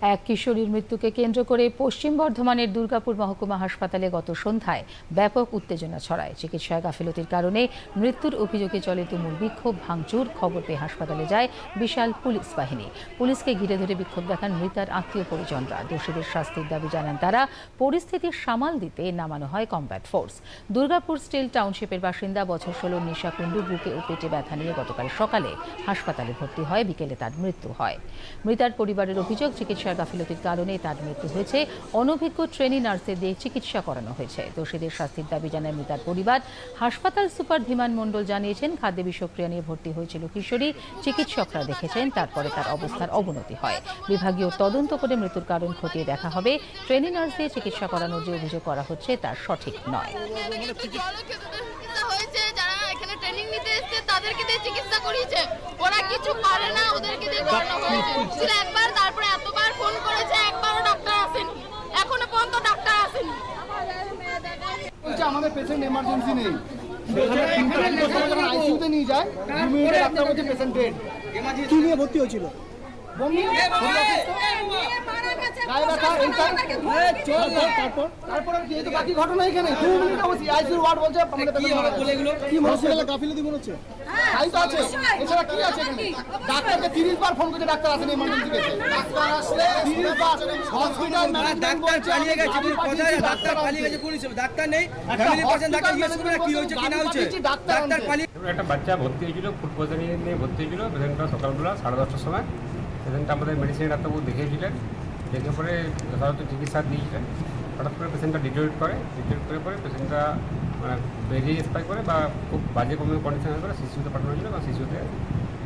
এক কিশোরীর মৃত্যুকে কেন্দ্র করে পশ্চিম বর্ধমানের দুর্গাপুর মহকুমা হাসপাতালে গত সন্ধ্যায় ব্যাপক উত্তেজনা ছড়ায়। চিকিৎসায় গাফিলতির কারণে মৃত্যুর অভিযোগে চলে তুমুল বিক্ষোভ, ভাঙচুর, খবর পেয়ে হাসপাতালে যায় বিশাল পুলিশ বাহিনী। পুলিশকে ঘিরে ধরে বিক্ষোভ দেখান মৃতার আত্মীয় পরিজনরা। দোষীদের শাস্তির দাবি জানান তারা। পরিস্থিতি সামাল দিতে নামানো হয় কমব্যাট ফোর্স। দুর্গাপুর স্টিল টাউনশিপের বাসিন্দা বছর ষোলো নিশা কুণ্ডু বুকে ও পেটে ব্যথা নিয়ে গতকাল সকালে হাসপাতালে ভর্তি হয়। বিকেলে তার মৃত্যু হয়। মৃতার পরিবারের অভিযোগ চিকিৎসার গাফিলতির কারণে তার মৃত্যু হয়েছে। অনভিজ্ঞ ট্রেনি নার্সদের চিকিৎসা করানো হয়েছে। দোষীদের শাস্তির দাবি জানায় মৃতার পরিবার। হাসপাতাল সুপার ধীমান মণ্ডল জানিয়েছেন, খাদ্য বিষক্রিয়া নিয়ে ভর্তি হয়েছিল কিশোরী। চিকিৎসকরা দেখেছেন, তারপরে তার অবস্থার অবনতি হয়। বিভাগীয় তদন্ত করে মৃত্যুর কারণ খতিয়ে দেখা হবে। ট্রেনি নার্স দিয়ে চিকিৎসা করানোর যে অভিযোগ করা হচ্ছে, তা সঠিক নয়। তাদেরকে দিয়ে চিকিৎসা করিয়েছে। ওরা কিছু পারে না, ওদেরকে দিয়ে করানো হয়েছে। একবার, তারপরে এতবার ফোন করেছে একবারও ডাক্তার আসেনি এখনও পর্যন্ত ডাক্তার আসেনি বলছে আমাদের পেশেন্ট এমার্জেন্সি নেই। আইসিউতে নিয়ে যায় দু মিনিটে ডাক্তার বলছে পেশেন্ট ডেড কি নিয়ে ভর্তি হয়েছিল বমি গায়ে ব্যথা এইটা তারপর তারপরে যেহেতু বাকি ঘটনা এখানে। দু মিনিট অবশ্যই আইসিইউ ওয়ার্ড বলছে আমাদের পেশেন্ট মারা গেছে। কি হসপিটালে গাফিলতি মনে হচ্ছে? তাই তো আছে। এছাড়া কি আছে ডাক্তারকে তিরিশ বার ফোন করছে ডাক্তার আসেনি এমার্জেন্সি কেসে ডাক্তার আসলে তিরিশ বার হসপিটাল ডাক্তার পালিয়ে গেছে আমি কথা পাঠিয়েছি, ডাক্তার পালিয়ে গেছে পুলিশ ডাক্তার নেই একটা ফ্যামিলি পার্সন ডাক্তার hospital জিজ্ঞেস করে কি হয়েছে কি না হয়েছে? ডাক্তার ডাক্তার পালিয়ে একটা বাচ্চা ভর্তি হয়েছিল ফুড পয়জনিং নিয়ে ভর্তি হয়েছিল পেশেন্টটা সকালবেলা সাড়ে দশটার সময়। পেশেন্টটা আমাদের মেডিসিন ডাক্তারবাবু দেখিয়েছিলেন। দেখে পরে যথাযথ চিকিৎসা দিয়েছিলেন। হঠাৎ করে পেশেন্টটা ডিটোরিট করে ডিটোরিট করে পরে পেশেন্টটা মানে বেরিয়ে স্পাই করে বা খুব বাজে কোনো কন্ডিশন হয়ে পরে শিশুতে পাঠানো হয়েছিল বা শিশুতে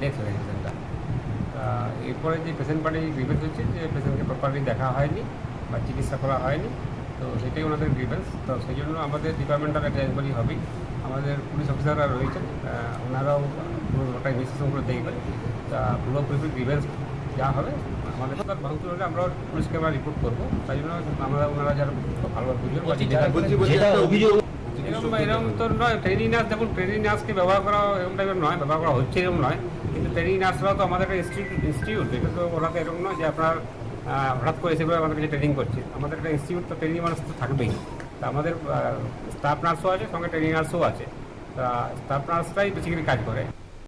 ডেথ হয়ে গেছে পেশেন্টটা এরপরে যে পেশেন্ট পার্টি গ্রিভেন্স হচ্ছে যে পেশেন্টকে প্রপারলি দেখা হয়নি বা চিকিৎসা করা হয়নি, তো সেটাই ওনাদের গ্রিভেন্স তো সেই জন্য আমাদের ডিপার্টমেন্টাল একটা এনকোয়ারি হবেই আমাদের পুলিশ অফিসাররা রয়েছেন ওনারাও পুরো ওটা ইনভেস্টিগেশন করে দেখবেন। তা পুরো পুলিশের গ্রিভেন্স যা হবে আমাদের ভাঙচুর হলে আমরা পুলিশকে আমরা রিপোর্ট করব। তাই জন্য আমরা ওনারা যারা ভালোভাবে বুঝবেন বা যেটা- এরকম এরকম তো নয় ট্রেনিং নার্স দেখুন ট্রেনিং নার্সকে ব্যবহার করা এরকম টাইপের নয় ব্যবহার করা হচ্ছে এরকম নয়। কিন্তু ট্রেনিং নার্সরাও তো আমাদের একটা ইনস্টিটিউট ইনস্টিটিউট এটা তো ওরা তো এরকম নয় যে আপনার হঠাৎ করে এসে আমাদের কাছে ট্রেনিং করছে। আমাদের একটা ইনস্টিটিউট তো ট্রেনিং মানুষ তো থাকবেই। তা আমাদের স্টাফ নার্সও আছে সঙ্গে ট্রেনিং নার্সও আছে। তা স্টাফ নার্সরাই বেসিক্যালি কাজ করে।